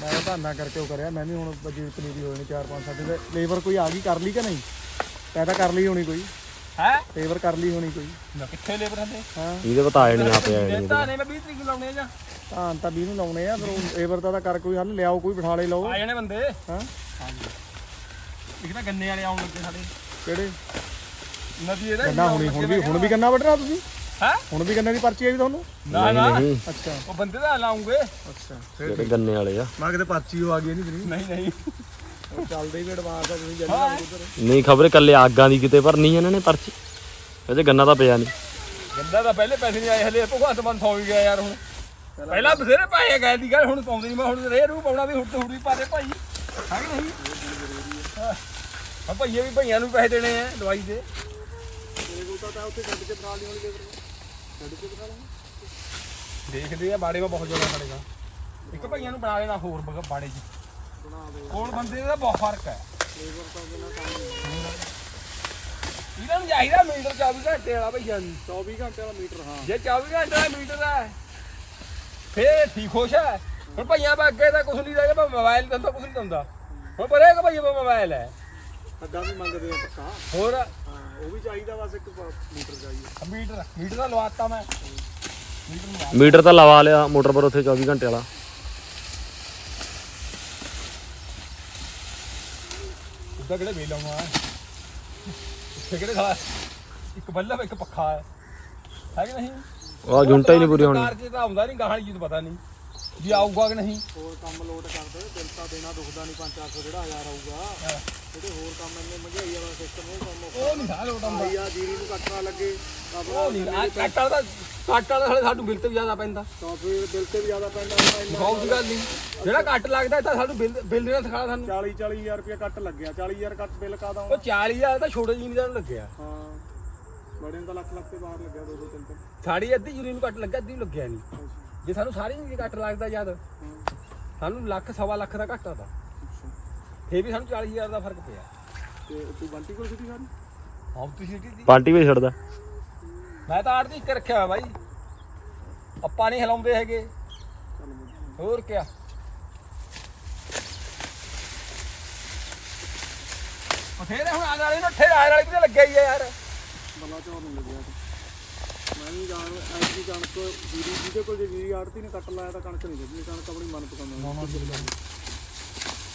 ਮੈਂ ਤਾਂ ਧਾਨਾ ਕਰਕੇ ਉਹ ਕਰਿਆ ਮੈਂ ਵੀ ਹੁਣ ਵਜੀਰ ਪਨੀਰੀ ਹੋ ਜਾਣੀ 4-5 ਸਾਡੇ ਤੇ ਲੇਬਰ ਕੋਈ ਆ ਗਈ ਕਰ ਲਈ ਕਿ ਨਹੀਂ? ਤਾਂ ਕਰ ਲਈ ਹੋਣੀ ਕੋਈ? ਹੈ? ਲੇਬਰ ਕਰ ਲਈ ਹੋਣੀ ਕੋਈ? ਨਾ ਕਿੱਥੇ ਲੇਬਰ ਹੰਦੇ? ਹਾਂ। ਇਹਦੇ ਬਤਾ ਜਾਣੀ ਆ ਪਿਆ ਦਿੰਦਾ ਨੇ। ਮੈਂ 20 ਤਰੀਕ ਨੂੰ ਲਾਉਣੇ ਜਾਂ? ਧਾਨ ਤਾਂ 20 ਨੂੰ ਲਾਉਣੇ ਆ ਫਿਰ ਉਹ ਲੇਬਰ ਦਾ ਤਾਂ ਕਰ ਕੋਈ ਹੱਲ ਲਿਆਓ ਕੋਈ ਬਿਠਾ ਲੈ ਲਓ। ਆ ਜਾਣੇ ਬੰਦੇ। ਹਾਂ। ਇੱਕ ਤਾਂ ਗੰਨੇ ਵਾਲੇ ਆਉਣ ਲੱਗੇ ਸਾਡੇ। ਕਿਹੜੇ? ਨਦੀ ਇਹਦਾ ਗੰਨਾ ਹੁਣੀ ਹੁਣ ਵੀ ਹੁਣ ਵੀ ਗੰਨਾ ਵੱਢਣਾ ਤੁਸੀਂ? ਹੈ? ਹੁਣ ਵੀ ਗੰਨੇ ਦੀ ਪਰਚੀ ਆਈ ਤੁਹਾਨੂੰ? ਨਾ ਨਾ। ਨਹੀਂ। ਅੱਛਾ। ਉਹ ਬੰਦੇ ਦਾ ਲਾਉਂਗੇ। ਅੱਛਾ। ਜਿਹੜੇ ਗੰਨੇ ਵਾਲੇ ਆ। ਮੈਂ ਕਿਤੇ ਪਰਚੀ ਉਹ ਆ ਗਈ ਨਹੀਂ ਤੇਰੀ। ਨਹੀਂ ਨਹੀਂ। ਉਹ ਚੱਲਦੇ ਵੀ ਐਡਵਾਂਸ ਆ ਤੁਸੀਂ ਜੱਲੀ ਉਧਰ ਨਹੀਂ ਖਬਰ ਕੱਲੇ ਆਗਾਂ ਦੀ ਕਿਤੇ ਭਰਨੀ ਇਹਨਾਂ ਨੇ ਪਰਚੀ? ਇਹਦੇ ਗੰਨਾ ਤਾਂ ਪਿਆ ਨਹੀਂ। ਗੰਦਾ ਤਾਂ ਪਹਿਲੇ ਪੈਸੇ ਨਹੀਂ ਆਏ ਹਲੇ ਭਗਵੰਤ ਮਾਨ ਸੌ ਗਿਆ ਯਾਰ ਹੁਣ। ਪਹਿਲਾਂ ਬਥੇਰੇ ਪੈਸੇ ਗਏ ਦੀ ਗੱਲ ਹੁਣ ਪਾਉਂਦੇ ਨਹੀਂ ਮੈਂ ਹੁਣ ਰੇ ਰੂ ਪਾਉਣਾ ਵੀ ਹੁੱਟ ਹੁੱਟ ਪਾ ਦੇ ਭਾਈ। ਹੈ ਕਿ ਨਹੀਂ? ਹਾਂ। ਭਈਏ ਵੀ ਭਈਆਂ ਨੂੰ ਪੈਸੇ ਦੇਣੇ ਆ ਦਵਾਈ ਦੇ। ਦੇਖਦੇ ਆ ਬਾੜੇ ਮਾ ਬਹੁਤ ਜ਼ਿਆਦਾ ਖੜੇਗਾ ਇੱਕ ਭਈਆਂ ਨੂੰ ਬਣਾ ਲੈਣਾ ਹੋਰ ਬਗ- ਬਾੜੇ 'ਚ। ਕੋਲ ਬੰਦੇ ਦਾ ਬਹੁਤ ਫ਼ਰਕ ਹੈ। ਇਹਨਾਂ ਨੂੰ ਚਾਹੀਦਾ ਮੀਟਰ 24 ਘੰਟੇ ਵਾਲਾ ਭਈਆ ਨੂੰ 24 ਘੰਟੇ ਵਾਲਾ ਮੀਟਰ ਹਾਂ। ਜੇ 24 ਘੰਟੇ ਦਾ ਮੀਟਰ ਹੈ ਫੇਰ ਠੀਕ ਖੁਸ਼ ਹੈ। ਹੁਣ ਭਈਆਂ ਬਾ ਅੱਗੇ ਤਾਂ ਕੁਝ ਨਹੀਂ ਰਹਿ ਗਿਆ ਮੋਬਾਈਲ ਦਿੰਦਾ ਕੁਝ ਨਹੀਂ ਦਿੰਦਾ। ਹੁਣ ਪਰੇ ਕਿ ਭਈਆ ਮੋਬਾਈਲ ਹੈ। ਅੱਡਾ ਵੀ ਮੰਗਦੇ ਆ ਪੱਕਾ। ਹੋਰ? ਹਾਂ ਉਹ ਵੀ ਚਾਹੀਦਾ ਬਸ ਇੱਕ ਪ- ਮੀਟਰ ਚਾਹੀਏ। ਮੀਟਰ ਮੀਟਰ ਦਾ ਲਵਾਤਾ ਮੈਂ। ਮੀਟਰ ਲਵਾ ਮੀਟਰ ਤਾਂ ਲਵਾ ਲਿਆ ਮੋਟਰ ਪਰ ਉੱਥੇ 24 ਘੰਟੇ ਵਾਲਾ। ਉੱਦਾਂ ਕਿਹੜੇ ਵੇਲ ਆਉਣਾ ਹੈ? ਇੱਥੇ ਕਿਹੜੇ ਸਾਲਾ ਇੱਕ ਬੱਲਬ ਇੱਕ ਪੱਖਾ ਹੈ। ਹੈ ਕਿ ਨਹੀਂ? ਆ ਜੁੰਟਾ ਹੀ ਨਹੀਂ ਪੂਰੀ ਹੋਣੀ ਸਰਕਾਰ 'ਚ ਤਾਂ ਆਉਂਦਾ ਨਹੀਂ ਗਾਹਾਂ ਜੀ ਪਤਾ ਨਹੀਂ। ਵੀ ਆਊਗਾ ਕਿ ਨਹੀਂ? ਹੋਰ ਕੰਮ ਲੋਟ ਕਰਦੇ ਬਿੱਲ ਤਾਂ ਦੇਣਾ ਦੁਖਦਾ ਨਹੀਂ 5-400 ਜਿਹੜਾ ਹਜ਼ਾਰ ਆਊਗਾ। ਜਿਹੜੇ ਹੋਰ ਕੰਮ ਇੰਨੇ ਮਹਿੰਗਾਈ ਵਾਲਾ ਸਿਸਟਮ ਉਹ ਕੰਮ ਉਹ ਨਹੀਂ ਸਾਲ ਲੋਟਾਉਂਦਾ ਭਾਈ ਆ ਜੀਰੀ ਨੂੰ ਕੱਟਣਾ ਲੱਗੇ। ਉਹ ਨਹੀਂ ਕੱਟ ਵਾਲਾ ਕੱਟ ਵਾਲਾ ਸਾਲੇ ਸਾਨੂੰ ਬਿੱਲ ਤੇ ਵੀ ਜ਼ਿਆਦਾ ਪੈਂਦਾ। ਤਾਂ ਫਿਰ ਬਿੱਲ ਤੇ ਵੀ ਜ਼ਿਆਦਾ ਪੈਂਦਾ ਬਹੁਤ ਦੀ ਗੱਲ ਨਹੀਂ। ਜਿਹੜਾ ਕੱਟ ਲੱਗਦਾ ਤਾਂ ਸਾਨੂੰ ਬਿੱਲ ਬਿੱਲ ਦੇਣਾ ਸਿਖਾ ਸਾਨੂੰ। 40 40000 ਰੁਪਏ ਕੱਟ ਲੱਗਿਆ। 40000 ਕੱਟ ਬਿੱਲ ਕਾਦਾ ਉਹ 40000 ਤਾਂ ਛੋਟੇ ਜ਼ਿਮੀਦਾਰ ਨੂੰ ਲੱਗਿਆ। ਹਾਂ। ਬੜੇ ਤਾਂ ਲੱਖ ਲੱਖ ਤੇ ਬਾਹਰ ਲੱਗਿਆ 2 2 3 3 ਸਾਡੀ ਅੱਧੀ ਯੂਰੀ ਨੂੰ ਕੱਟ ਲੱਗਾ ਅੱਧੀ ਲੱਗਿਆ ਨਹੀਂ। ਜੇ ਸਾਨੂੰ ਸਾਰੀ ਨੂੰ ਕੱਟ ਲੱਗਦਾ ਜਦ ਸਾਨੂੰ ਲੱਖ ਸਵਾ ਲੱਖ ਦਾ ਘਾਟਾ ਦਾ ਫੇਰ ਵੀ ਸਾਨੂੰ 40000 ਦਾ ਫ਼ਰਕ ਪਿਆ। ਤੇ ਤੂੰ ਬੰਟੀ ਕੋਲ ਸਿੱਧੀ ਸਾਰੀ? ਹਾਂ ਤੁਸੀਂ ਕੀ ਪਾਰਟੀ ਵੀ ਛੱਡਦਾ। ਮੈਂ ਤਾਂ ਆੜਤੀ ਇੱਕ ਰੱਖਿਆ ਹੋਇਆ ਬਾਈ। ਆਪਾਂ ਨਹੀਂ ਹਿਲਾਉਂਦੇ ਹੈਗੇ। ਹੋਰ ਕਿਆ? ਬਥੇਰੇ ਹੁਣ ਆਣ ਵਾਲੇ ਨੂੰ ਠੇਰ ਆਣ ਵਾਲੇ ਕਿਤੇ ਲੱਗਿਆ ਹੀ ਆ ਯਾਰ। ਬੱਲਾ ਚੋਰ ਨੂੰ ਲੱਗਿਆ। ਮੈਂ ਵੀ ਜਾਣ ਐਤਕੀ ਕਣਕ ਜੀਰੀ ਜਿਹਦੇ ਕੋਲ ਜੇ ਜੀਰੀ ਆੜਤੀ ਨੇ ਕੱਟ ਲਾਇਆ ਤਾਂ ਕਣਕ ਨਹੀਂ ਲੱਗੀ ਕਣਕ ਆਪਣੀ ਮਨਪਸੰਦ ਹੈ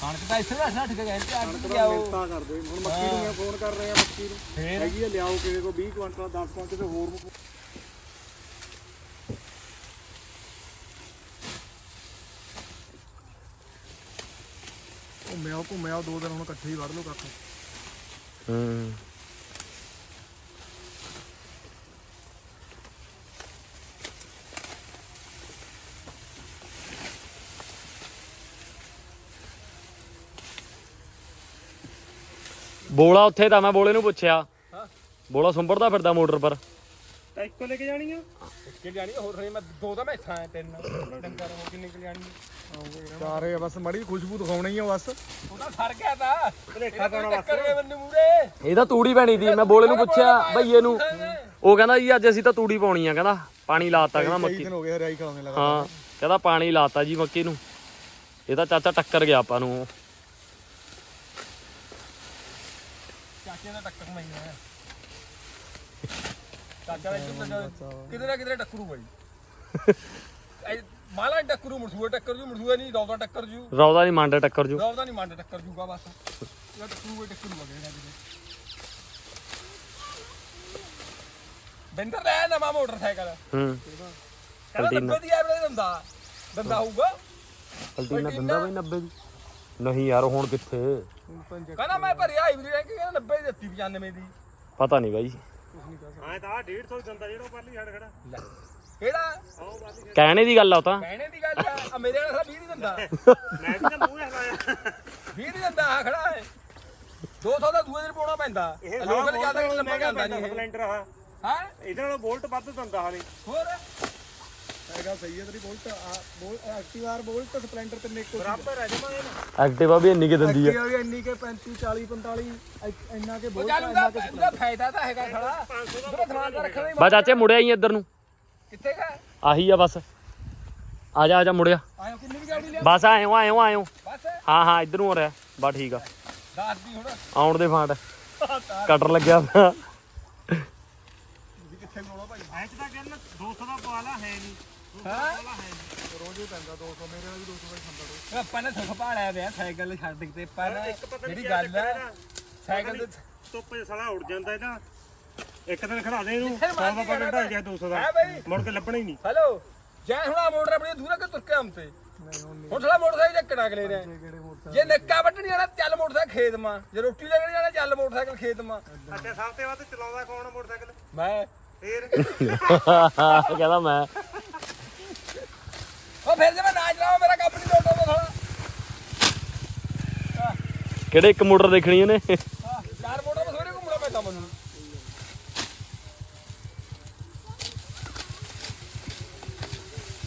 ਕਣਕ ਤਾਂ ਇੱਥੇ ਦਾ ਛੱਡ ਕੇ ਗਏ ਤੇ ਅੱਜ ਕਣਕ ਕੀ ਦਾ ਆਓ ਮਿੰਤਾ ਕਰਦੇ। ਹੁਣ ਮੱਕੀ ਨੂੰ ਮੈਂ ਫੋਨ ਕਰ ਰਿਹਾ ਮੱਕੀ ਨੂੰ। ਫੇਰ? ਹੈਗੀ ਆ ਲਿਆਓ ਕਿਸੇ ਕੋ 20 ਕੁਇੰਟਲ 10 ਕੁਇੰਟਲ ਤੇ ਹੋਰ ਨੂੰ ਘੁੰਮਿਆ ਘੁੰਮਿਆ ਦੋ ਦਿਨ ਹੁਣ ਇਕੱਠੇ ਹੀ ਵੜ ਲਓ ਕੱਖ। ਹੂੰ। ਬੋਲਾ ਉੱਥੇ ਤਾਂ ਮੈਂ ਬੋਲੇ ਨੂੰ ਪੁੱਛਿਆ। ਬੋਲਾ ਸੁੰਬੜਦਾ ਫਿਰਦਾ ਮੋਟਰ ਪਰ। ਤਾਂ ਇੱਕੋ ਲੈ ਕੇ ਜਾਣੀ ਆ? ਕਿ ਜਾਣੀ ਹੋਰ ਨਹੀਂ ਮੈਂ ਦੋ ਤਾਂ ਮੈਸਾਂ ਐ ਤਿੰਨ। ਡੰਗਰ ਹੋ ਕੇ ਨਿਕਲ ਜਾਣੀ। ਚਾਰੇ ਆ ਬਸ ਮੜੀ ਖੁਸ਼ਬੂ ਦਿਖਾਉਣੀ ਹੀ ਆ ਬਸ। ਉਹ ਤਾਂ ਸਰ ਗਿਆ ਤਾਂ। ਭਲੇਖਾ ਪਾਉਣਾ ਬਸ। ਟੱਕਰ ਗਏ ਮੈਨੂੰ ਮੂਰੇ ਇਹ ਤਾਂ ਤੂੜੀ ਪੈਣੀ ਸੀ ਮੈਂ ਬੋਲੇ ਨੂੰ ਪੁੱਛਿਆ ਭਈਏ ਨੂੰ। ਉਹ ਕਹਿੰਦਾ ਜੀ ਅੱਜ ਅਸੀਂ ਤਾਂ ਤੂੜੀ ਪਾਉਣੀ ਆ। ਕਹਿੰਦਾ ਪਾਣੀ ਲਾਤਾ ਕਹਿੰਦਾ ਕਈ ਮੱਕੀ। ਦਿਨ ਹੋ ਗਏ ਹਰਿਆਈ ਖਲਾਉਣੇ ਲੱਗਾ ਹਾਂ ਕਹਿੰਦਾ ਪਾਣੀ ਲਾਤਾ ਜੀ ਮੱਕੀ ਨੂੰ। ਇਹ ਤਾਂ ਚਾਚਾ ਟੱਕਰ ਗਿਆ ਆਪਾਂ ਨੂੰ। ਚਾਚੇ ਦਾ ਟੱਕਰ ਨਹੀਂ ਹੈ ਚਾਚਾ ਦਾ ਇੱਧਰ ਕਿਧਰੇ ਨਾ ਕਿਧਰੇ ਟੱਕਰੂ ਬਾਈ। ਐ ਮਾਲਾ ਨੀ ਟੱਕਰੂ ਮਰਸੂਆ ਟੱਕਰ ਜੂ ਮਰਸੂਆ ਨਹੀਂ ਰੌਦਾ ਟੱਕਰ ਜੂ। ਰੌਦਾ ਨਹੀਂ ਮੰਡ ਟੱਕਰ ਜੂ। ਰੌਦਾ ਨਹੀਂ ਮੰਡ ਟੱਕਰ ਜੂਗਾ ਬਸ। ਇਹ ਟੱਕਰੂ ਹੀ ਟੱਕਰੂ ਵਗੇਗਾ ਜੀ ਬਿੰਦਰ ਲੈ ਨਵਾਂ ਮੋਟਰਸਾਈਕਲ। ਹੂੰ। ਕਹਿੰਦਾ 90 ਦੀ ਐਵਰੇਜ ਦਿੰਦਾ। ਦਿੰਦਾ ਹੋਊਗਾ। ਪਲਟੀਨਾ ਦਿੰਦਾ ਬਈ 90 ਦੀ। ਨਹੀਂ ਯਾਰ ਹੁਣ ਕਿੱਥੇ? ਕਹਿੰਦਾ ਮੈਂ ਭਰਿਆ ਹਾਈਬ੍ਰਿਡ ਹੈ ਕਿ ਕਹਿੰਦਾ 90 ਦੀ ਦਿੱਤੀ 95 ਦੀ। ਪਤਾ ਨਹੀਂ ਬਾਈ। ਹਾਂ ਤਾਂ 150 ਦਿੰਦਾ ਜਿਹੜਾ ਪਰਲੀ ਛੱਡ ਖੜਾ। ਲੈ ਕਿਹੜਾ? ਕਹਿਣੇ ਦੀ ਗੱਲ ਆ ਉਹ ਤਾਂ। ਕਹਿਣੇ ਦੀ ਗੱਲ ਆ ਆ ਮੇਰੇ ਵਾਲਾ 20 ਦੀ ਦਿੰਦਾ। ਮੈਂ ਵੀ ਤਾਂ ਮੂੰਹ ਹਲਾਇਆ 20 ਦੀ ਦਿੰਦਾ ਆ ਖੜਾ ਹੈ। 200 ਦਾ ਦੂਏ ਦਿਨ ਪਾਉਣਾ ਪੈਂਦਾ। ਇਹ ਲੋਕਲ ਜ਼ਿਆਦਾ ਲੰਮਾ ਜਾਂਦਾ ਨਹੀਂ ਇਹ ਸਪਲੈਂਡਰ ਆ ਹਾਂ? ਇਹਦੇ ਨਾਲੋਂ ਵੋਲਟ ਵੱਧ ਦਿੰਦਾ ਹਾਲੇ। ਹੋਰ? ਹੈਗਾ ਸਹੀ ਹੈ ਤੇਰੀ ਬੋਲਟ। ਆ ਬੋਲ ਐਕਟਿਵ ਆਰ ਬੋਲਟ ਸਪਲੈਂਡਰ ਤੇ ਨੇ ਕੋਈ ਬਰਾਬਰ ਹੈ ਜਮਾ ਇਹ। ਐਕਟਿਵਾ ਵੀ ਇੰਨੀ ਕਿ ਦਿੰਦੀ ਆ। ਐਕਟਿਵਾ ਵੀ ਇੰਨੀ ਕੇ 35 40 45 ਇ- ਇੰਨਾ ਕੇ ਬੋਲਟ ਚੱਲ ਉਹਦਾ ਉਹਦਾ ਫਾਇਦਾ ਤਾਂ ਹੈਗਾ ਖੜਾ 500 ਉਹਦਾ ਸਮਾਨ ਤਾਂ ਰੱਖਣਾ ਹੀ ਬਾ ਚਾਚੇ ਮੁੜਿਆ ਹੀ ਇੱਧਰ ਨੂੰ। ਕਿੱਥੇ ਗਾ ਆਹੀ ਆ ਬਸ। ਆ ਜਾ ਆ ਜਾ ਮੁੜਿਆ। ਆਇਓ ਕਿੰਨੀ ਵੀ ਗਾੜੀ ਲਿਆ ਬਸ ਆਇਓ ਆਇਓ ਆਇਓ। ਬਸ। ਹਾਂ ਹਾਂ ਇੱਧਰ ਨੂੰ ਹੋ ਰਿਹਾ। ਬਾ ਠੀਕ ਆ। ਦੱਸ ਦੀ ਹੁਣ। ਆਉਣ ਦੇ ਫਾਂਟ। ਕਟਰ ਲੱਗਿਆ ਪਿਆ। ਕਿੱਥੇ ਮੋੜੋ ਭਾਈ? ਐਂ ਤਾਂ ਕਹਿੰਦਾ 200 ਦਾ ਪਵਾਲਾ ਹੈ ਨਹੀਂ। ਰੋਜ਼ ਹੀ ਪੈਂਦਾ 200 ਮੇਰੇ ਨਾਲ ਵੀ 200 ਦਾ ਹੀ ਖਾਂਦਾ ਰੋਜ਼ ਆਪਾਂ ਨੇ ਸੁਖ ਭਾਲਿਆ ਪਿਆ ਸਾਈਕਲ ਛੱਡ ਕੇ ਪਰ ਇੱਕ ਪਤਾ ਨੀ ਜਿਹੜੀ ਕੀ ਗੱਲ ਹੈ ਚੱਕਰ ਸਾਈਕਲ ਤੇ ਧੁੱਪ 'ਚ ਸਾਲਾ ਉੱਡ ਜਾਂਦਾ ਇਹਦਾ। ਇੱਕ ਦਿਨ ਖੜਾ ਦੇ ਇਹਨੂੰ ਜਿੱਥੇ 100 ਦਾ ਮਰਜ਼ੀ ਪਕੜਦਾ ਜਾਣਾ ਜਾਂ 200 ਦਾ ਹੈ ਬਈ। ਮੁੜ ਕੇ ਲੱਭਣਾ ਹੀ ਨਹੀਂ। ਹੈਲੋ ਜੈ ਹੁਣ ਆ ਮੋਟਰ ਆਪਣੀ ਦੂਰਾ ਕਿ ਤੁਰ ਕੇ ਹਮ ਤੇ? ਹੁਣ ਥੋੜਾ ਮੋਟਰਸਾਈਕਲ ਚੱਕਣਾ ਅਗਲੇ ਨੇ। ਕਿਹੜੇ ਮੋਟਰ ਜੇ ਨੱਕਾ ਵੱਢਣੀ ਵਾਲਾ ਚੱਲ ਮੋਟਰਸਾਈਕਲ ਖੇਤ ਮਾ। ਜੇ ਰੋਟੀ ਲੱਗਣੀ ਵਾਲਾ ਚੱਲ ਮੋਟਰਸਾਈਕਲ ਖੇਤ ਮਾ। ਅੱਛਾ ਸਭ ਤੋਂ ਵੱਧ ਚਲਾਉਂਦਾ ਕੌਣ ਆ ਮੋਟਰਸਾਈਕਲ? ਮੈਂ। ਫੇਰ? ਕਹਿੰਦਾ ਮੈਂ। ਉਹ ਫਿਰ ਜੇ ਮੈਂ ਨਾ ਚਲਾਵਾਂ ਮੇਰਾ ਕੰਮ ਨਹੀਂ ਲੋਟਦਾ ਥੋੜਾ ਕਿਹੜੇ ਇੱਕ ਮੋਟਰ ਦੇਖਣੀ ਉਹਨੇ ਚਾਰ ਮੋਟਰ ਬਸੋਰੇ ਘੁੰਮਣਾ ਪੈਂਦਾ ਮੈਨੂੰ।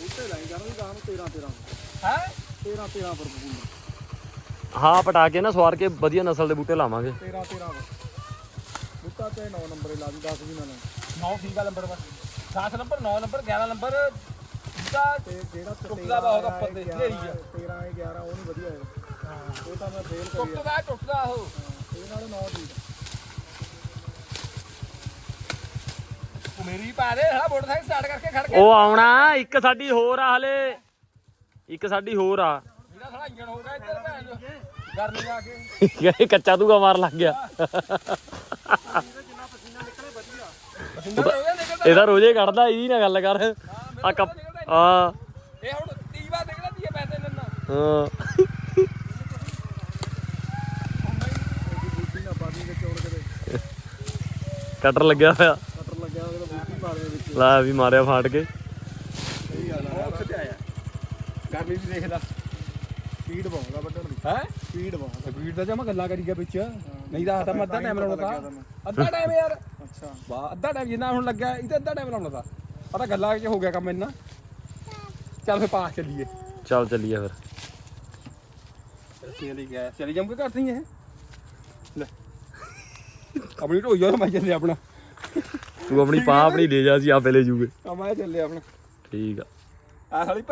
ਉੱਤੇ ਲਾਈ ਜਾਣਾ ਵੀ ਗਾਂ ਨੂੰ 13 13 ਹੈ? 13 13 ਪਰ ਬੂੰਦਾ ਹਾਂ ਪਟਾ ਕੇ ਨਾ ਸਵਾਰ ਕੇ ਵਧੀਆ ਨਸਲ ਦੇ ਬੂਟੇ ਲਾਵਾਂਗੇ। 13 13 ਪਰ ਬੁੱਤਾ ਤੇ 9 ਨੰਬਰ ਲਾ ਦੀ 10 ਵੀ ਨਾ ਲਾ 9 ਠੀਕ ਆ ਨੰਬਰ ਬਸ। 7 ਨੰਬਰ 9 ਨੰਬਰ 11 ਨੰਬਰ। ਦਾ ਤੇ ਜਿਹੜਾ ਟੁੱਟਦਾ ਬਹੁਤ ਉੱਪਰ ਤੇ, ਹਨੇਰੀ ਆ। 13 ਇਹ 11 ਉਹ ਨਹੀਂ ਵਧੀਆ ਹੈ ਉਹ ਤਾਂ ਮੈਂ ਫੇਲ ਕਰੀ ਆ। ਟੁੱਟਦਾ ਟੁੱਟਦਾ ਉਹ। ਇਹਦੇ ਨਾਲ 9 ਠੀਕ ਆ ਉਹ ਮੇਰੀ ਵੀ ਪਾ ਦੇ ਹਲਾ ਮੋਟਰਸਾਈਕਲ ਸਟਾਰਟ ਕਰਕੇ ਖੜ ਕੇ ਉਹ ਆਉਣਾ ਇੱਕ ਸਾਡੀ ਹੋਰ ਆ ਹਲੇ। ਇੱਕ ਸਾਡੀ ਹੋਰ ਆ। ਮੇਰਾ ਸਾਲਾ ਇੰਜਣ ਹੋ ਗਿਆ ਇੱਧਰ ਭੈਣ। ਚੋ। ਗਰਮੀ ਆ ਕੇ। ਕਹਿੰਦੇ ਕੱਚਾ ਤੂਗਾ ਮਾਰ ਲੱਗ ਗਿਆ। ਇਹਦਾ ਰੋਜੇ ਕੱਢਦਾ ਇਹਦੀ ਨਾ ਗੱਲ ਕਰ। ਆ ਕੱਪ ਆ। ਇਹ ਹੁਣ 30 ਵਾਰ ਨਿਕਲਦੀ ਹੈ ਪੈਸੇ ਨੰਨਾ ਹਾਂ। ਬੂਟੀ ਨਾ ਬਾਦੀ ਵਿੱਚ ਚੋੜ ਕੇ ਕਟਰ ਲੱਗਿਆ ਹੋਇਆ। ਕਟਰ ਲੱਗਿਆ ਉਹਦੇ ਬੂਟੀ ਮਾਰ ਦੇ ਵਿੱਚ ਲੈ ਵੀ ਮਾਰਿਆ ਫਾਟ ਕੇ। ਸਹੀ ਗੱਲ ਆ ਉੱਥੇ ਤੇ ਆਇਆ ਗਰਮੀ ਵੀ ਦੇਖਦਾ। ਸਪੀਡ ਬਹੁਤ ਆ ਵੱਢਣ ਦੀ। ਹੈ? ਸਪੀਡ ਬਹੁਤ ਸਪੀਡ ਦਾ ਜਮਾ ਗੱਲਾਂ ਕਰੀ ਗਿਆ ਵਿੱਚ। ਨਹੀਂ ਤਾਂ ਤਾਂ ਅੱਧਾ ਟਾਈਮ ਲਾਉਣਾ ਤਾਂ। ਅੱਧਾ ਟਾਈਮ ਯਾਰ। ਅੱਛਾ। ਵਾਹ ਅੱਧਾ ਟਾਈਮ ਜਿੰਨਾ ਹੁਣ ਲੱਗਾ ਇਹ ਤਾਂ ਅੱਧਾ ਟਾਈਮ ਲਾਉਣਾ ਤਾਂ। ਪਤਾ ਗੱਲਾਂ 'ਚ ਹੋ ਗਿਆ ਕੰਮ ਇੰਨਾ। ਚੱਲ ਫੇ ਪਾਸ ਚੱਲੀਏ। ਚੱਲ ਚੱਲੀਏ ਫਿਰ। ਚਲੀ ਗਿਆ ਚਲੀ ਜਾਮ ਕੇ ਕਰਤੀ ਇਹ। ਲੈ। ਆਪਣੀ ਢੋਈ ਯਾਰ ਮੈਂ ਚੱਲੇ ਆਪਣਾ। ਤੂੰ ਆਪਣੀ ਪਾਂ ਆਪਣੀ ਲੈ ਜਾ ਸੀ ਆਪੇ ਲੈ ਜੂਗੇ। ਆ ਮੈਂ ਚੱਲੇ ਆਪਣਾ। ਠੀਕ ਆ। ਆ ਸਾਲੀ